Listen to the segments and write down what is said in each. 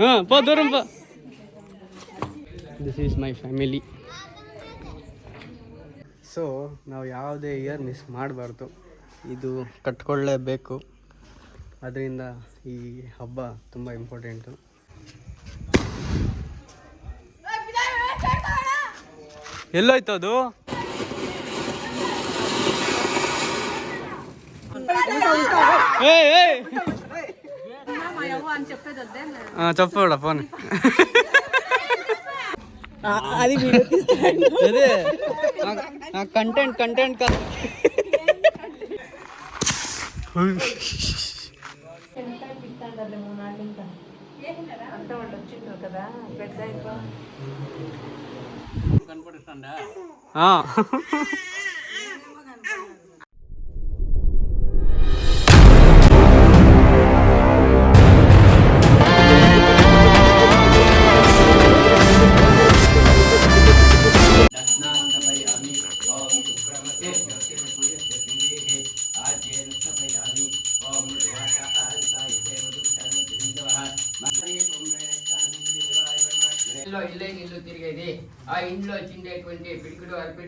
ಹಾಂ ಪೋ ದೂರ ಪೋ this is my family so ನಾವು ಯಾವುದೇ ಇಯರ್ ಮಿಸ್ ಮಾಡಬಾರ್ದು. ಇದು ಕಟ್ಕೊಳ್ಳೇಬೇಕು. ಅದರಿಂದ ಈ ಹಬ್ಬ ತುಂಬ ಇಂಪಾರ್ಟೆಂಟು ಎಲ್ಲೋಯ್ತು ಅದು? ಏ ಏಯ್. చెప్పాడా ఫోన్ అది అదే కంటెంట్ కంటెంట్ కాదు ఆ.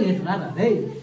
ನಮ್ಮಮ್ಮ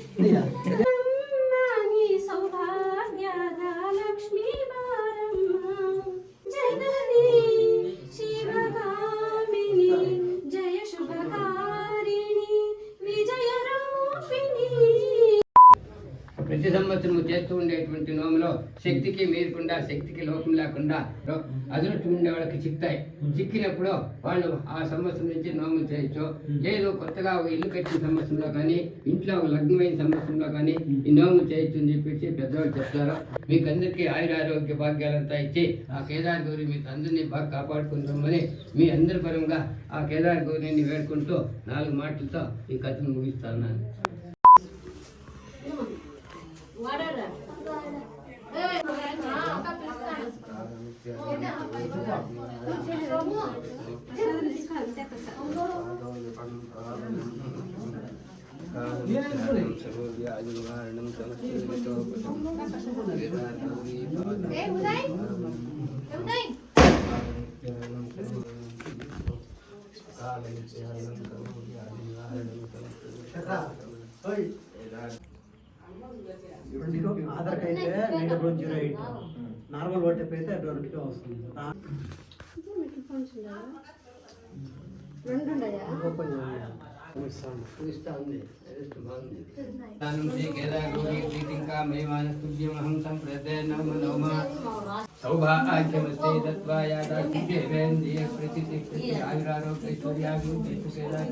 చిక్కినప్పుడు వాళ్ళు ఆ సంవత్సరం నుంచి నోములు చేయొచ్చు. లేదు కొత్తగా ఒక ఇల్లు కట్టిన సంవత్సరంలో కానీ ఇంట్లో ఒక లగ్నమైన సంవత్సరంలో కానీ ఈ నోములు చేయొచ్చు అని చెప్పేసి పెద్దవాళ్ళు చెప్తారు. మీకు అందరికీ ఆయుర ఆరోగ్య భాగ్యాలంతా ఇచ్చి ఆ కేదార్ గౌరి మీకు అందరినీ బాగా కాపాడుకుంటామని మీ అందరి పరంగా ఆ కేదార్ గౌరిని వేడుకుంటూ నాలుగు మాటలతో ఈ కథను ముగిస్తాను ఆధార్ అయితే nine double zero eight normal OTP అయితే ట్వంటీగా వస్తుంది ఓపెన్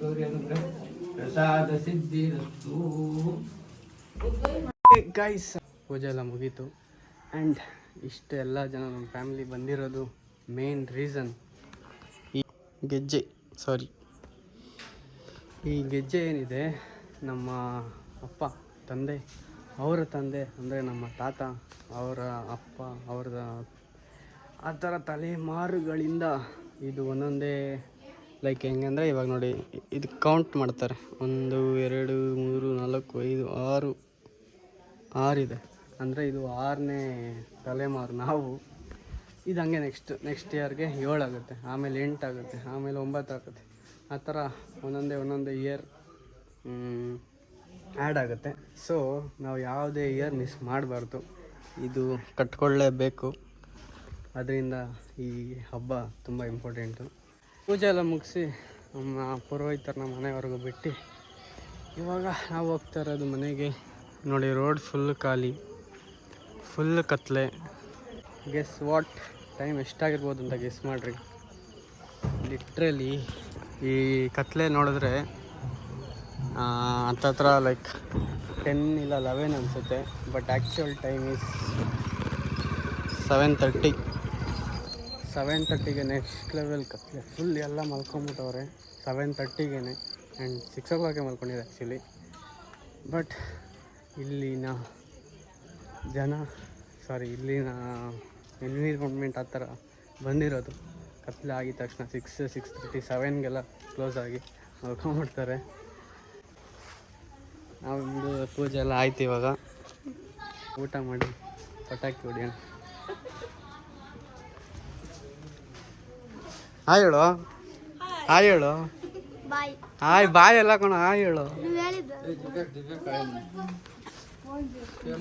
ಗೌರಿ ಅನುಗ್ರಹ ಪ್ರಸಾದ ಗೈಸ್ ಪೂಜೆ ಎಲ್ಲ ಮುಗೀತು. ಆ್ಯಂಡ್ ಇಷ್ಟು ಎಲ್ಲ ಜನ ನಮ್ಮ ಫ್ಯಾಮಿಲಿ ಬಂದಿರೋದು ಮೇನ್ ರೀಸನ್ ಈ ಗೆಜ್ಜೆ ಸಾರಿ ಈ ಗೆಜ್ಜೆ ಏನಿದೆ, ನಮ್ಮ ಅಪ್ಪ, ತಂದೆ, ಅವರ ತಂದೆ ಅಂದರೆ ನಮ್ಮ ತಾತ, ಅವರ ಅಪ್ಪ, ಅವ್ರದ ಆ ಥರ ತಲೆಮಾರುಗಳಿಂದ ಇದು ಒಂದೊಂದೇ ಲೈಕ್ ಹೆಂಗಂದರೆ ಇವಾಗ ನೋಡಿ, ಇದು ಕೌಂಟ್ ಮಾಡ್ತಾರೆ. ಒಂದು, ಎರಡು, ಮೂರು, ನಾಲ್ಕು, ಐದು, ಆರು ಆರಿದೆ ಅಂದರೆ ಇದು ಆರನೇ ತಲೆಮಾರು ನಾವು. ಇದು ಹಂಗೆ ನೆಕ್ಸ್ಟ್ ನೆಕ್ಸ್ಟ್ ಇಯರ್ಗೆ ಏಳಾಗುತ್ತೆ. ಆಮೇಲೆ ಎಂಟಾಗುತ್ತೆ ಆಮೇಲೆ ಒಂಬತ್ತು ಆಗುತ್ತೆ. ಆ ಥರ ಒಂದೊಂದೇ ಒಂದೊಂದೇ ಇಯರ್ ಆ್ಯಡ್ ಆಗುತ್ತೆ. ಸೊ ನಾವು ಯಾವುದೇ ಇಯರ್ ಮಿಸ್ ಮಾಡಬಾರ್ದು. ಇದು ಕಟ್ಕೊಳ್ಳೇಬೇಕು. ಅದರಿಂದ ಈ ಹಬ್ಬ ತುಂಬ ಇಂಪಾರ್ಟೆಂಟು ಪೂಜೆ ಎಲ್ಲ ಮುಗಿಸಿ ನಮ್ಮ ಪುರೋಹಿತರನ್ನ ಮನೆವರೆಗೂ ಬಿಟ್ಟು ಇವಾಗ ನಾವು ಹೋಗ್ತಾ ಇರೋದು ಮನೆಗೆ. ನೋಡಿ ರೋಡ್ ಫುಲ್ ಖಾಲಿ ಫುಲ್ ಕತ್ಲೆ. ಗೆಸ್ ವಾಟ್ ಟೈಮ್ ಎಷ್ಟಾಗಿರ್ಬೋದು ಅಂತ ಗೆಸ್ ಮಾಡಿರಿ. ಲಿಟ್ರಲಿ ಈ ಕತ್ಲೆ ನೋಡಿದ್ರೆ ಹತ್ರ ಲೈಕ್ ಟೆನ್ ಇಲ್ಲ ಲೆವೆನ್ ಅನಿಸುತ್ತೆ but actual time is seven thirty seven ತರ್ಟಿಗೆ ನೆಕ್ಸ್ಟ್ ಲೆವೆಲ್ ಕತ್ಲೆ. ಫುಲ್ ಎಲ್ಲ ಮಲ್ಕೊಂಬಿಟ್ಟವ್ರೆ ಸೆವೆನ್ ತರ್ಟಿಗೆ ಆ್ಯಂಡ್ ಸಿಕ್ಸ್ ಓ ಕ್ಲಾಕೆ ಮಲ್ಕೊಂಡಿದೆ ಆ್ಯಕ್ಚುಲಿ ಬಟ್ ಇಲ್ಲಿನ ಜನ ಸಾರಿ ಇಲ್ಲಿನ ಎನ್ವಿರಾನ್ಮೆಂಟ್ ಆ ಥರ ಬಂದಿರೋದು. ಕತ್ಲೆ ಆಗಿದ ತಕ್ಷಣ ಸಿಕ್ಸ್ ಸಿಕ್ಸ್ ತರ್ಟಿ ಸೆವೆನ್ಗೆಲ್ಲ ಕ್ಲೋಸ್ ಆಗಿ ಮಲ್ಕೊಂಬಿಡ್ತಾರೆ ನಾವೊಂದು ಪೂಜೆ ಎಲ್ಲ ಆಯ್ತು ಇವಾಗ. ಊಟ ಮಾಡಿ ಪಟಾಕಿ ಹೊಡಿಯೋಣ. ಹಾಯ್ ಹೇಳು. ಹಾಯ್ ಹೇಳು. ಹಾಯ್ ಬಾಯ್ ಎಲ್ಲ ಕಣ ಹಾಯ್ ಹೇಳು. ನೀವು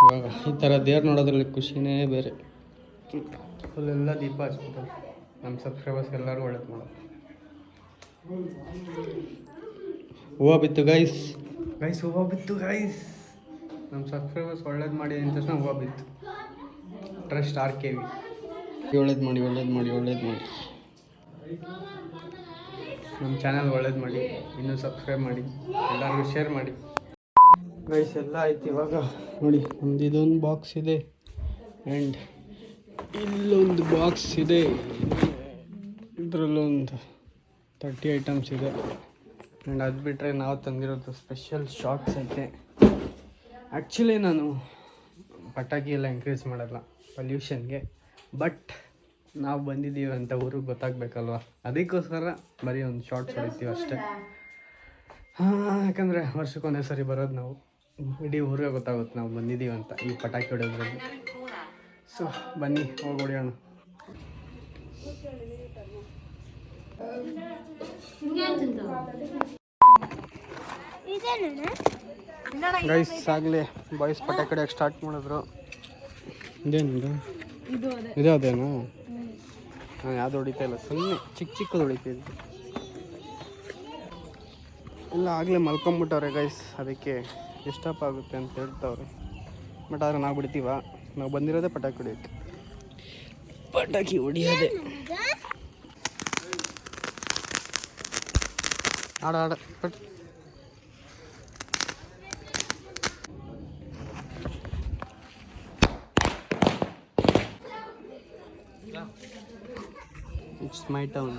ಇವಾಗ ಈ ಥರ ದೇವ್ರು ನೋಡೋದ್ರಲ್ಲಿ ಖುಷಿನೇ ಬೇರೆ. ಫುಲ್ ಎಲ್ಲ ದೀಪ ಹಚ್ಬಿಟ್ಟು ನಮ್ಮ ಸಬ್ಸ್ಕ್ರೈಬರ್ಸ್ ಎಲ್ಲರೂ ಒಳ್ಳೇದು ಮಾಡೋದು. ಹೂವ ಬಿತ್ತು ಗೈಸ್ ಗೈಸ್ ಹೂವ ಬಿತ್ತು ಗೈಸ್ ನಮ್ಮ ಸಬ್ಸ್ಕ್ರೈಬರ್ಸ್ ಒಳ್ಳೇದು ಮಾಡಿ ಅಂತ ತಕ್ಷಣ ಹೂವು ಬಿತ್ತು. ಟ್ರಸ್ಟ್ ಆರ್ ಕೆ ವಿ ಒಳ್ಳೇದು ಮಾಡಿ ಒಳ್ಳೇದು ಮಾಡಿ ಒಳ್ಳೇದು ಮಾಡಿ. ನಮ್ಮ ಚಾನಲ್ ಒಳ್ಳೇದು ಮಾಡಿ, ಇನ್ನೂ ಸಬ್ಸ್ಕ್ರೈಬ್ ಮಾಡಿ, ಎಲ್ಲರಿಗೂ ಶೇರ್ ಮಾಡಿ. ಗೈಸ್ ಎಲ್ಲ ಆಯ್ತು ಇವಾಗ. ನೋಡಿ ಒಂದು ಇದೊಂದು ಬಾಕ್ಸ್ ಇದೆ. ಆ್ಯಂಡ್ ಇಲ್ಲೊಂದು ಬಾಕ್ಸ್ ಇದೆ. ಇದರಲ್ಲೊಂದು ತರ್ಟಿ ಐಟಮ್ಸ್ ಇದೆ. ಆ್ಯಂಡ್ ಅದು ಬಿಟ್ಟರೆ ನಾವು ತಂದಿರೋದು ಸ್ಪೆಷಲ್ ಶಾರ್ಟ್ಸ್ ಐತೆ ಆ್ಯಕ್ಚುಲಿ ನಾನು ಪಟಾಕಿ ಎಲ್ಲ ಇನ್ಕ್ರೀಸ್ ಮಾಡಲ್ಲ ಪೊಲ್ಯೂಷನ್ಗೆ ಬಟ್ ನಾವು ಬಂದಿದ್ದೀವಿ ಅಂತ ಊರಿಗೆ ಗೊತ್ತಾಗಬೇಕಲ್ವ? ಅದಕ್ಕೋಸ್ಕರ ಬರೀ ಒಂದು ಶಾರ್ಟ್ಸ್ ಹೊಡಿತೀವಿ ಅಷ್ಟೇ. ಹಾಂ ಯಾಕಂದರೆ ವರ್ಷಕ್ಕೊಂದೇ ಸರಿ ಬರೋದು ನಾವು. ಇಡೀ ಊರಿಗೆ ಗೊತ್ತಾಗುತ್ತೆ ನಾವು ಬಂದಿದ್ದೀವಿ ಅಂತ ಈ ಪಟಾಕಿ ಹೊಡೆಯೋದ್ರಲ್ಲಿ. ಸೊ ಬನ್ನಿ ಹೋಗಿ ಹೊಡೆಯೋಣ. ಗೈಸ್ ಆಗಲೇ ಬಾಯ್ಸ್ ಪಟಾಕಿ ಹೊಡೆಯೋಕೆ ಸ್ಟಾರ್ಟ್ ಮಾಡಿದ್ರು. ಇದೇನು ಇದು ಅದೇನಾ? ಹಾಂ, ಯಾವುದು ಹೊಡಿತಾ ಇಲ್ಲ. ಸುಮ್ಮನೆ ಚಿಕ್ಕ ಚಿಕ್ಕದು ಹೊಡಿತಾ ಇದ್ದು. ಎಲ್ಲ ಆಗಲೇ ಮಲ್ಕೊಂಬಿಟ್ಟವ್ರೆ ಗೈಸ್ ಅದಕ್ಕೆ ಡಿಸ್ಟರ್ಬ್ ಆಗುತ್ತೆ ಅಂತ ಹೇಳ್ತವ್ರೆ. ಬಟ್ ಆದರೆ ನಾವು ಬಿಡ್ತೀವ? ನಾವು ಬಂದಿರೋದೇ ಪಟಾಕಿ ಹೊಡಿಯೋಕ್ಕೆ ಪಟಾಕಿ ಹೊಡಿಯೋದೆ. ಆಡ ಆಡ, ಪಟ್. It's my town.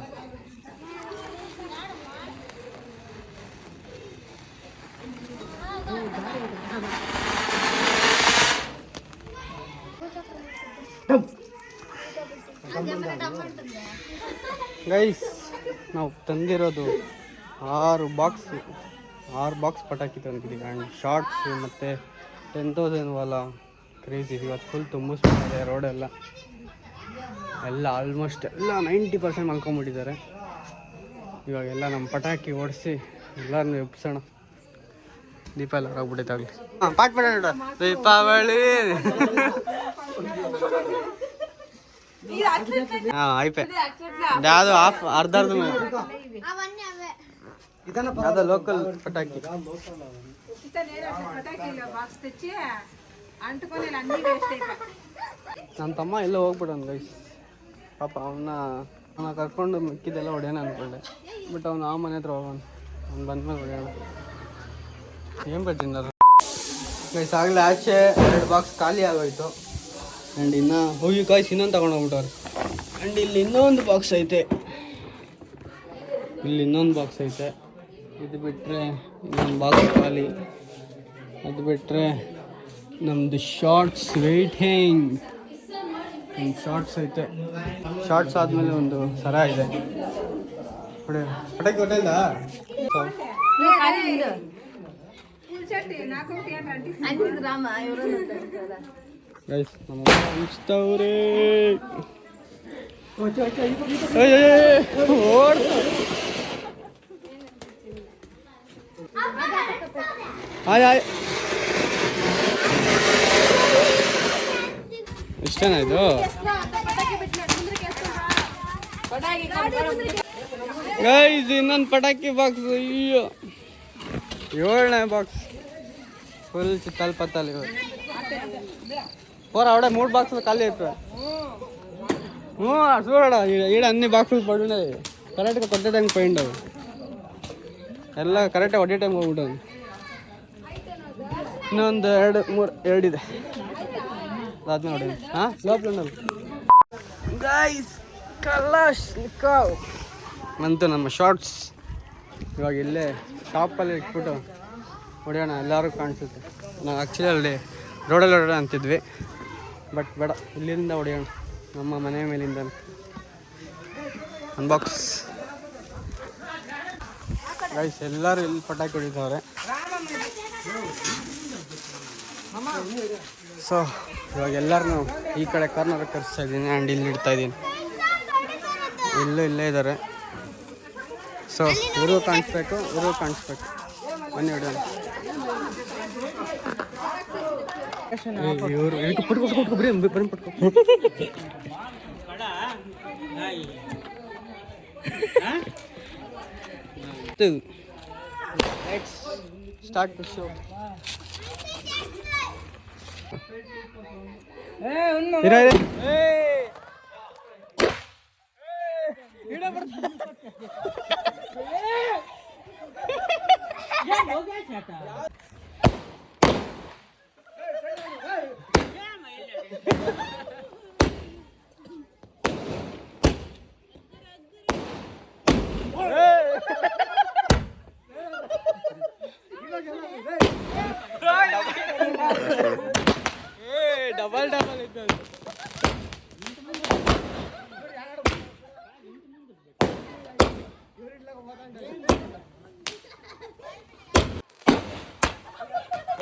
ಗೈಸ್ ನಾವು ತಂದಿರೋದು ಆರು ಬಾಕ್ಸ್ ಆರು ಬಾಕ್ಸ್ ಪಟಾಕಿ ತಂದಿದ್ದೀವಿ ಆ್ಯಂಡ್ ಶಾರ್ಟ್ಸ್ ಮತ್ತು ಟೆನ್ ತೌಸಂಡ್ ವಾಲ ಕ್ರೇಜ್ ಇವತ್ತು ಫುಲ್ ತುಂಬಿಸ್ಬಿಟ್ಟಿದೆ ರೋಡೆಲ್ಲ ಎಲ್ಲ ಆಲ್ಮೋಸ್ಟ್ ಎಲ್ಲ ನೈಂಟಿ ಪರ್ಸೆಂಟ್ ಮಲ್ಕೊಂಬಿಟ್ಟಿದ್ದಾರೆ. ಇವಾಗೆಲ್ಲ ನಮ್ಮ ಪಟಾಕಿ ಓಡಿಸಿ ಎಲ್ಲರನ್ನೂ ಎಬ್ಸೋಣ. ದೀಪಾವಳಿ ಎಲ್ಲ ಹೊರಗ್ಬಿಟ್ಟೈತಾಗಲಿ ಹಾಂ ಪಾಟ್ ಮಾಡ ದೀಪಾವಳಿ. ಹಾಂ ಆಯ್ಪೆ ಯಾವುದು ಆಫ್ ಅರ್ಧ ಅರ್ಧ ಯಾವ್ದೋ ಲೋಕಲ್ ಪಟಾಕಿ? ನನ್ನ ತಮ್ಮ ಎಲ್ಲ ಹೋಗ್ಬಿಡೋಣ ಗೈಸ್ ಪಾಪ ಅವನ್ನ ಅವನ ಕರ್ಕೊಂಡು ಮಿಕ್ಕಿದೆಲ್ಲ ಹೊಡೆಯೋಣ ಅಂದ್ಕೊಂಡೆ ಬಟ್ ಅವ್ನು ಆ ಮನೆ ಹತ್ರ ಹೋಗೋಣ. ಅವ್ನು ಬಂದ್ಮೇಲೆ ಹೊಡೆಯೋಣ. ಏನು ಬರ್ತೀನಿ ಕೈಸ್ ಆಗಲೇ ಆಚೆ ಎರಡು ಬಾಕ್ಸ್ ಖಾಲಿ ಆಗೋಯ್ತು. ಆ್ಯಂಡ್ ಇನ್ನು ಹೋಗಿ ಕಾಯ್ಸಿ ಇನ್ನೊಂದು ತೊಗೊಂಡೋಗ್ಬಿಟ್ಟವ್ರು ಆ್ಯಂಡ್ ಇಲ್ಲಿ ಇನ್ನೊಂದು ಬಾಕ್ಸ್ ಐತೆ. ಇಲ್ಲಿ ಇನ್ನೊಂದು ಬಾಕ್ಸ್ ಐತೆ. ಇದು ಬಿಟ್ಟರೆ ಇನ್ನೊಂದು ಬಾಕ್ಸ್ ಖಾಲಿ. ಅದು ಬಿಟ್ಟರೆ ನಮ್ಮದು ಶಾರ್ಟ್ಸ್ ವೇಟಿಂಗ್ ಶಾರ್ಟ್ಸ್ ಐತೆ. ಶಾರ್ಟ್ಸ್ ಆದಮೇಲೆ ಒಂದು ಸರ ಇದೆ. ಹೊಡೆ ಪಟಾಕಿ ಹೊಟ್ಟೆಲ್ದ ಅಂತಿದ್ರಮ್ಮ ಇವರು ಗೈಸ್ ನಮ್ಮ ಹಂಚ್ತವ್ರೆ ಆಯ್ ಆಯ್. ಇಷ್ಟೇನಾ ಇದು ಗೈಸ್ ಇನ್ನೊಂದು ಪಟಾಕಿ ಬಾಕ್ಸ್ ಅಯ್ಯೋ ಏಳನೇ ಬಾಕ್ಸ್ ಫುಲ್ ಚಿತ್ತಲ್ ಪತ್ತಲ್ ಇವು పోరా ఆవిడ మూడు బాక్సులు ఖాళీ అయిపోయా చూడడా ఈడ అన్ని బాక్సులు పడున్నాయి కరెక్ట్గా కొట్టే టైంకి పోయిండవు ಎಲ್ಲ ಕರೆಕ್ಟಾಗಿ ಒಡ್ಡೆ ಟೈಮ್ ಹೋಗ್ಬಿಟ್ಟವು ಇನ್ನೊಂದು ಎರಡು ಮೂರು ಎರಡಿದೆ ಅದಾದ್ಮೇಲೆ ನೋಡಿ. ಹಾಂ? ಗೈಸ್ ಕಲಾಶ್ ಬಂತು ನಮ್ಮ ಶಾರ್ಟ್ಸ್ ಇವಾಗ ಇಲ್ಲೇ ಟಾಪಲ್ಲಿ ಇಟ್ಬಿಟ್ಟು ಹೊಡೆಯೋಣ ಎಲ್ಲರೂ ಕಾಣಿಸುತ್ತೆ. ನಾವು ಆ್ಯಕ್ಚುಲಿ ಅಲ್ಲಿ ರೋಡಲ್ಲಿ ಹೊಡೆಯೋಣ ಅಂತಿದ್ವಿ. ಬಟ್ ಬೇಡ ಇಲ್ಲಿಂದ ಹೊಡೆಯೋಣ. ನಮ್ಮ ಮನೆ ಮೇಲಿಂದ ಅನ್ಬಾಕ್ಸ್ ಗೈಸ್ ಎಲ್ಲರೂ ಇಲ್ಲಿ ಪಟಾಕಿ ಹೊಡಿತಾವ್ರೆ ಸೊ ಇವಾಗ ಎಲ್ಲರನ್ನೂ ಈ ಕಡೆ ಕಾರ್ನರ್ ಕರೆಸ್ತಾ ಇದ್ದೀನಿ ಆ್ಯಂಡ್ ಇಲ್ಲಿ ಇಡ್ತಾ ಇದ್ದೀನಿ. ಇಲ್ಲೂ ಇಲ್ಲೇ ಇದ್ದಾರೆ. ಸೊ ಇವರು ಕಾಣಿಸ್ಬೇಕು ಇವರು ಕಾಣಿಸ್ಬೇಕು. ಬನ್ನಿ ಹೊಡೆಯೋಣ ಇವರು ಪಟ್ಕೊ ಪಟ್ಕೊ ಪಟ್ಕೊ ಬರೀ ಬರೀ ಪಟ್ಕೊ. ಸ್ಟಾರ್ಟ್ ಶೋ हो गया छाता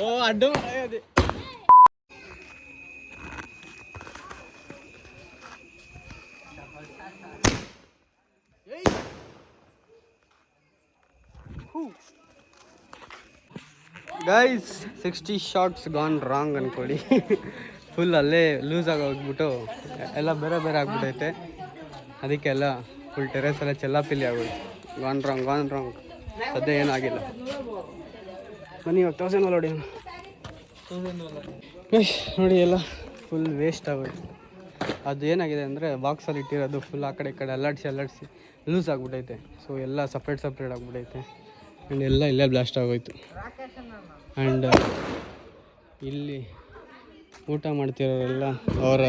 ಓ ಅಡ್ಡು ಮಾಡೋದು guys sixty shots gone wrong ಅನ್ಕೊಳ್ಳಿ. ಫುಲ್ ಅಲ್ಲೇ ಲೂಸ್ ಆಗೋಗ್ಬಿಟ್ಟು ಎಲ್ಲ ಬೇರೆ ಬೇರೆ ಆಗ್ಬಿಟ್ಟೈತೆ ಅದಕ್ಕೆಲ್ಲ ಫುಲ್ ಟೆರೆಸ್ ಎಲ್ಲ ಚೆಲ್ಲಾಪಿಲ್ಲಿ ಆಗೋಯ್ತು. ಗಾನ್ ರಾಂಗ್ ಗಾನ್ ರಾಂಗ್ ಸದ್ಯ ಏನಾಗಿಲ್ಲ. ಬನ್ನಿ, ಇವಾಗ ತೌಸಂಡ್ ನೋಡಿ ನೋಡಿ. ಎಲ್ಲ ಫುಲ್ ವೇಸ್ಟ್ ಆಗೋಯ್ತು. ಅದು ಏನಾಗಿದೆ ಅಂದರೆ ಬಾಕ್ಸಲ್ಲಿ ಇಟ್ಟಿರೋದು ಫುಲ್ ಆ ಕಡೆ ಈ ಕಡೆ ಅಲ್ಲಾಡಿಸಿ ಅಲ್ಲಾಡಿಸಿ ಲೂಸ್ ಆಗಿಬಿಟ್ಟೈತೆ ಸೊ ಎಲ್ಲ ಸಪ್ರೇಟ್ ಸಪ್ರೇಟ್ ಆಗಿಬಿಟ್ಟೈತೆ ಆ್ಯಂಡ್ ಎಲ್ಲ ಇಲ್ಲೇ ಬ್ಲಾಸ್ಟ್ ಆಗೋಯ್ತು. ಆ್ಯಂಡ್ ಇಲ್ಲಿ ಊಟ ಮಾಡ್ತಿರೋರೆಲ್ಲ ಅವರ,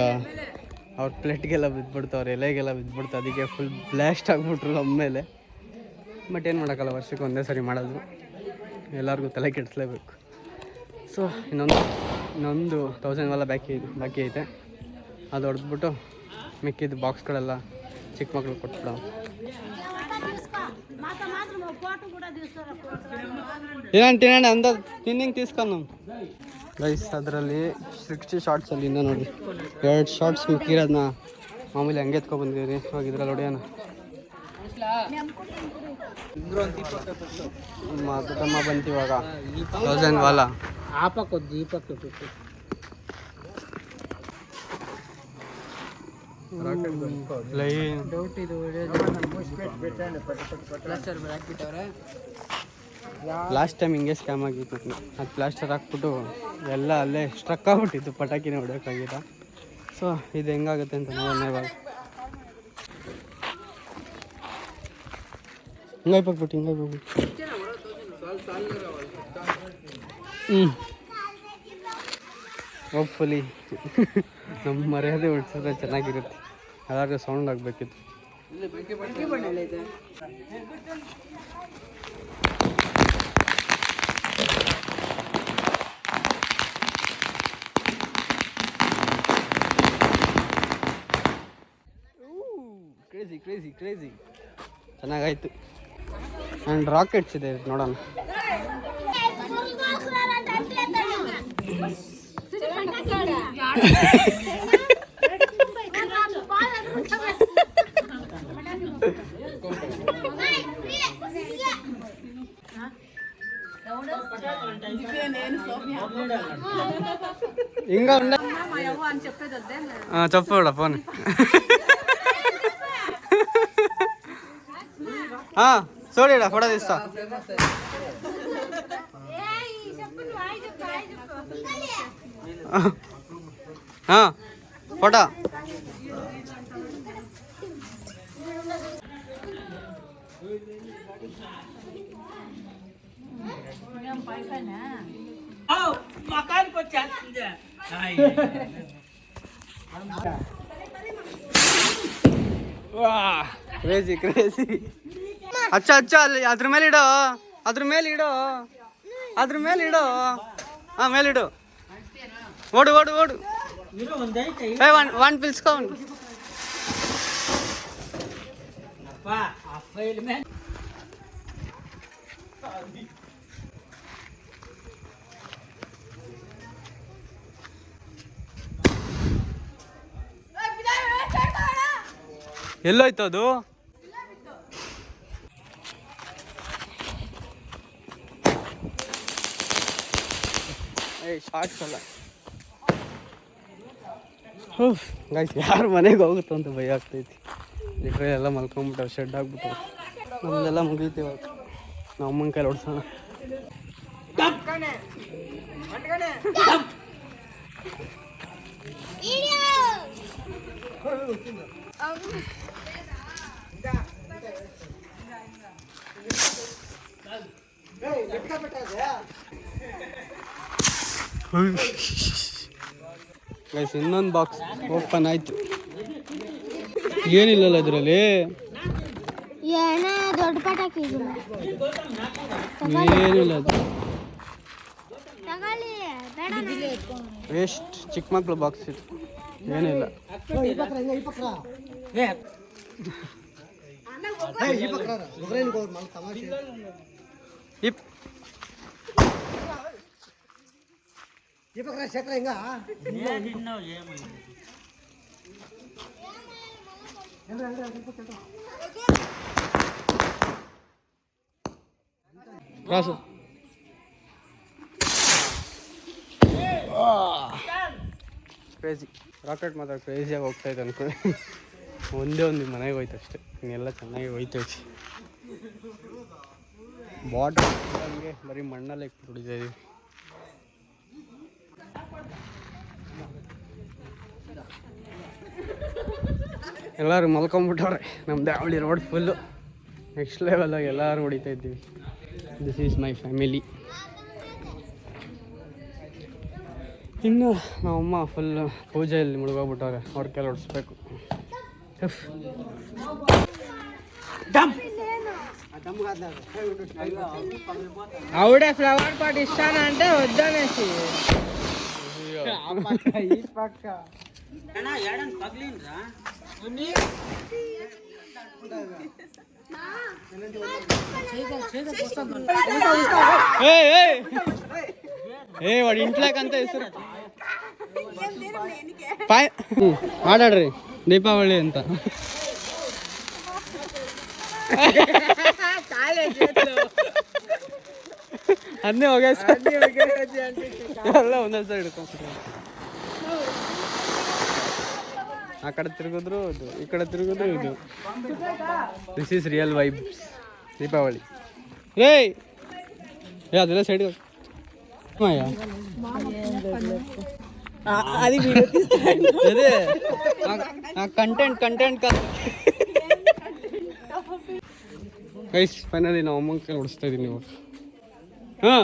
ಅವ್ರ ಪ್ಲೇಟ್ಗೆಲ್ಲ ಬಿದ್ದುಬಿಡ್ತಾವ್ರೆ ಎಲೆಗೆಲ್ಲ ಬಿದ್ದುಬಿಡ್ತು ಅದಕ್ಕೆ ಫುಲ್ ಬ್ಲಾಸ್ಟ್ ಆಗಿಬಿಟ್ರು ಒಮ್ಮೆಲೆ ಬಟ್ ಏನು ಮಾಡೋಕ್ಕಲ್ಲ, ವರ್ಷಕ್ಕೆ ಒಂದೇ ಸರಿ ಮಾಡೋದು. ಎಲ್ಲರಿಗೂ ತಲೆ ಕೆಡಿಸ್ಲೇಬೇಕು. ಸೊ ಇನ್ನೊಂದು ಇನ್ನೊಂದು ತೌಸಂಡ್ ಎಲ್ಲ ಬಾಕಿ ಬಾಕಿ ಐತೆ. ಅದು ಹೊಡೆದ್ಬಿಟ್ಟು ಮಿಕ್ಕಿದ ಬಾಕ್ಸ್ಗಳೆಲ್ಲ ಚಿಕ್ಕ ಮಕ್ಳಿಗೆ ಕೊಟ್ಬಿಡೋ. ಏನಂತ ಅಂದ, ತಿನ್ನಿಂಗ್ ತೀಸ್ಕೊಂಡು ಗೈಸ್ ಅದರಲ್ಲಿ ಸಿಕ್ಸ್ಟಿ ಇನ್ನೂ ನೋಡಿ. ಎರಡು ಶಾರ್ಟ್ಸ್ ಮಿಕ್ಕಿರೋದನ್ನ ಮಾಮೂಲಿ ಹಂಗೆ ಎತ್ಕೊಬಂದಿವಿ ರೀ ಇವಾಗ ಇದ್ರಲ್ಲಿ ಹೊಡೆಯೋಣ. ಡೌಟ್ ಇದು ಲಾಸ್ಟ್ ಟೈಮ್ ಹಿಂಗೆ ಸ್ಕ್ಯಾಮ್ ಆಗಿತ್ತು. ಅದು ಪ್ಲಾಸ್ಟರ್ ಹಾಕ್ಬಿಟ್ಟು ಎಲ್ಲ ಅಲ್ಲೇ ಸ್ಟ್ರಕ್ ಆಗ್ಬಿಟ್ಟಿತ್ತು ಪಟಾಕಿನೇ ಹೊಡೆಯೋಕ್ಕಾಗಿಲ್ಲ. ಸೊ ಇದು ಹೆಂಗಾಗುತ್ತೆ ಅಂತ ನೋಡೋಣ ಇವಾಗ. ಹಿಂಗಾಗಿ ಹೋಗ್ಬಿಟ್ಟು ಹಿಂಗಾಗಿ ಹೋಗ್ಬಿಟ್ಟು ಹ್ಞೂ ಹೋಪ್ಫುಲಿ ನಮ್ಮ ಮರ್ಯಾದೆ ಉಳಿಸಿದ್ರೆ ಚೆನ್ನಾಗಿರುತ್ತೆ. ಅದಾದ್ರೆ ಸೌಂಡ್ ಆಗಬೇಕಿತ್ತು. ಕ್ರೇಜಿ ಕ್ರೇಜಿ ಕ್ರೇಜಿ ಚೆನ್ನಾಗಾಯ್ತು. ಆ್ಯಂಡ್ ರಾಕೆಟ್ಸ್ ಇದೆ ನೋಡೋಣ ఇంకా ఉండే చెప్పాడు ఫోన్ చూడడా ఫోటో తీస్తా ఫోటో మకానికి వచ్చేస్తుందా క్రేజీ క్రేజీ ಅಚ್ಚ ಅಚ್ಚ ಅಲ್ಲಿ ಅದ್ರ ಮೇಲೆ ಇಡೋ. ಅದ್ರ ಮೇಲೆ ಇಡೋ. ಅದ್ರ ಮೇಲೆ ಇಡೋ. ಹಾ ಮೇಲೆ ಇಡು. ಓಡು ಓಡು ಓಡು. ಏ ಒನ್ ಒನ್ ಪಿಲ್ಸ್ಕೊ. ಎಲ್ಲೋಯ್ತು ಅದು? ಶಾರ್ಟ್ಸ್ ಅಲ್ಲ. ಗಾಯ್ಸ್ ಯಾರು ಮನೆಗೆ ಹೋಗುತ್ತೋ ಅಂತ ಭಯ ಆಗ್ತೈತಿ. ಇಟ್ರೆ ಎಲ್ಲ ಮಲ್ಕೊಂಬಿಟ್ಟವು ಶೆಡ್ ಆಗ್ಬಿಟ್ಟು ನಮ್ದೆಲ್ಲ ಮುಗೀತಿ ಇವಾಗ. ನಾವು ಅಮ್ಮನ ಕೈಲಿ ಹೊಡ್ಸೋಣ ಗೈಸ್ ಇನ್ನೊಂದು ಬಾಕ್ಸ್ ಓಪನ್ ಆಯ್ತು. ಏನಿಲ್ಲಲ್ಲ ಇದರಲ್ಲಿ? ಏನೇ ದೊಡ್ಡ ಪಟಾಕಿ ಏನಿಲ್ಲ ಅದು. ವೇಸ್ಟ್ ಚಿಕ್ಕ ಮಕ್ಳು ಬಾಕ್ಸ್ ಇದು. ಏನಿಲ್ಲ. ಇಪ್ ಶೇಖರ ಹಿಂಗ ಕ್ರಾಸು ಕ್ರೇಜಿ ರಾಕೆಟ್ ಮಾತ್ರ ಕ್ರೇಜಿಯಾಗಿ ಹೋಗ್ತಾ ಇದೆ ಅನ್ಕೊಳ್ಳಿ ಒಂದೇ ಒಂದು ಮನೆಗೆ ಹೋಯ್ತು ಅಷ್ಟೇ ಇನ್ನೆಲ್ಲ ಚೆನ್ನಾಗಿ ಹೋಯ್ತೈತಿ ಬಾಟಲ್ ಹಂಗೆ ಬರೀ ಮಣ್ಣಲ್ಲೇ ಹೊಡಿತಾ ಇದೀವಿ ಎಲ್ಲರೂ ಮಲ್ಕೊಂಬಿಟ್ಟವ್ರೆ ನಮ್ಮ ದಾವಳಿ ರೋಡ್ ಫುಲ್ಲು ನೆಕ್ಸ್ಟ್ ಲೆವೆಲಾಗಿ ಎಲ್ಲರೂ ಹೊಡಿತಾ ಇದ್ದೀವಿ ದಿಸ್ ಈಸ್ ಮೈ ಫ್ಯಾಮಿಲಿ ಇನ್ನು ನಮ್ಮಮ್ಮ ಫುಲ್ ಪೂಜೆಯಲ್ಲಿ ಮುಳುಗೋಗ್ಬಿಟ್ಟವ್ರೆ ಅವ್ರ ಕೆಲ ಹೊಡಿಸ್ಬೇಕು ఆవిడే ఫ్లవర్ పాట్ ఇస్తానంటే వద్దనేసి ఈ పక్క ఏయ్, ఏయ్. ఏ వాడు ఇంట్లోకి అంతా ఇస్తారు మాట్లాడరు. దీపావళి ఎంత అన్నీ ఒకేసారి. ఉందా సార్ ಸೈಡ್ ಹಿಡ್ಕೊಂಡ್ಬಿಟ್ರು ಆ ಕಡೆ ತಿರುಗಿದ್ರು ಇದು, ಈ ಕಡೆ ತಿರುಗಿದ್ರು ಇದು. This is real vibes Deepavali ಏಯ್! ಏ ಅದೆಲ್ಲ ಸೈಡ್ ಮಾಯ? ಅದೇ ಕಂಟೆಂಟ್ ಕಂಟೆಂಟ್ ಗೈಸ್ ಫೈನಲಿ ನಾವು ಅಮ್ಮನ ಕೈ ಹೊಡಿಸ್ತಾ ಇದೀನಿ ನೀವು. ಹಾಂ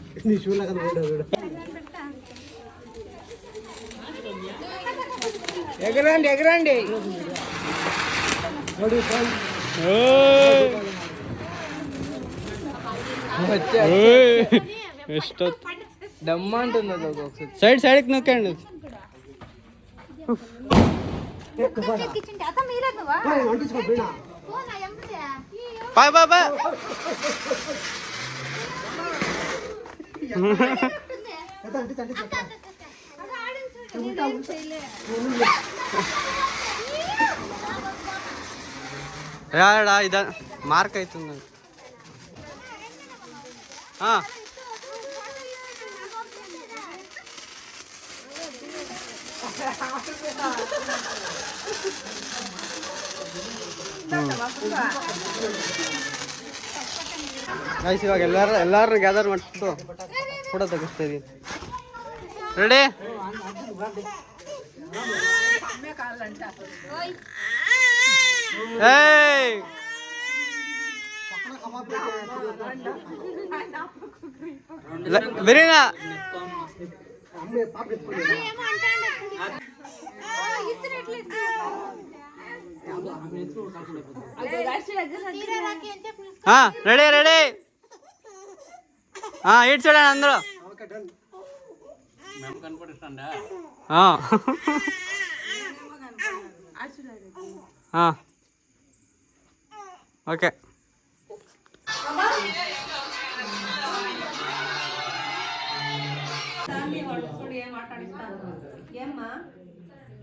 నీ షూలో కదా కూడా కూడా ఎగరండి ఎగరండి. డమ్మ ఒకసారి. సైడ్ సైడ్కి నొక్కండి. బాయ్ బాబా ಯಾರಡ ಇದ ಮಾರ್ಕ್ ಆಯ್ತು ನಂಗೆ ಹಾ ಗೈಸ್ ಇವಾಗ ಎಲ್ಲರೂ ಎಲ್ಲರೂ ಗ್ಯಾದರ್ ಮಾಡಿಬಿಟ್ಟು ಕೂಡ ತೆಗಿಸ್ತಾ ಇದೀನಿ. ರೆಡಿ ಏಯ್ రెడీ రెడీ. ఇటు చూడండి అందరూ. ఓకే. ఓకే ఏమ్మా?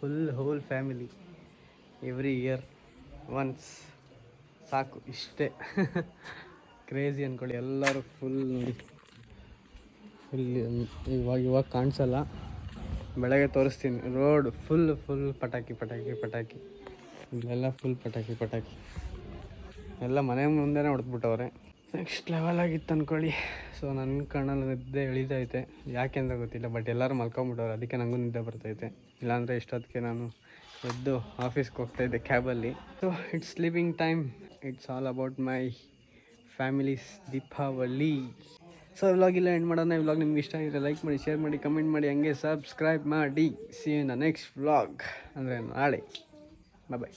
Full whole family every year once ಸಾಕು, ಇಷ್ಟೇ. ಕ್ರೇಜಿ ಅಂದ್ಕೊಳ್ಳಿ ಎಲ್ಲರೂ ಫುಲ್ ನೋಡಿ. ಫುಲ್ ಇವಾಗ ಇವಾಗ ಕಾಣಿಸಲ್ಲ. ಬೆಳಗ್ಗೆ ತೋರಿಸ್ತೀನಿ. ರೋಡ್ ಫುಲ್ ಫುಲ್ ಪಟಾಕಿ ಪಟಾಕಿ ಪಟಾಕಿ. ಇಲ್ಲೆಲ್ಲ ಫುಲ್ ಪಟಾಕಿ ಪಟಾಕಿ. ಎಲ್ಲ ಮನೆ ಮುಂದೆನೇ ಹೊಡೆದ್ಬಿಟ್ಟವ್ರೆ. ನೆಕ್ಸ್ಟ್ ಲೆವೆಲ್ ಆಗಿತ್ತು ಅಂದ್ಕೊಳ್ಳಿ ಸೊ ನನ್ನ ಕಣ್ಣಲ್ಲಿ ನಿದ್ದೆ ಇಳಿದೈತೆ ಯಾಕೆಂದ್ರೆ ಗೊತ್ತಿಲ್ಲ ಬಟ್ ಎಲ್ಲರೂ ಮಲ್ಕೊಂಬಿಟ್ಟವ್ರೆ. ಅದಕ್ಕೆ ನನಗೂ ನಿದ್ದೆ ಬರ್ತೈತೆ. ಇಲ್ಲಾಂದರೆ ಇಷ್ಟೊತ್ತಿಗೆ ನಾನು ಎದ್ದು ಆಫೀಸ್ಗೆ ಹೋಗ್ತಾಯಿದ್ದೆ ಕ್ಯಾಬಲ್ಲಿ. So it's sleeping time it's all about my family's Deepavali so vlog ಇಲ್ಲ ಎಂಡ್ ಮಾಡೋಣ. ಈ ವ್ಲಾಗ್ ನಿಮ್ಗೆ ಇಷ್ಟ ಆಗಿದ್ರೆ ಲೈಕ್ ಮಾಡಿ ಶೇರ್ ಮಾಡಿ ಕಮೆಂಟ್ ಮಾಡಿ, ಹಂಗೆ ಸಬ್ಸ್ಕ್ರೈಬ್ ಮಾಡಿ. See in the next vlog ಅಂದರೆ ನಾಳೆ. ಬಾಯ್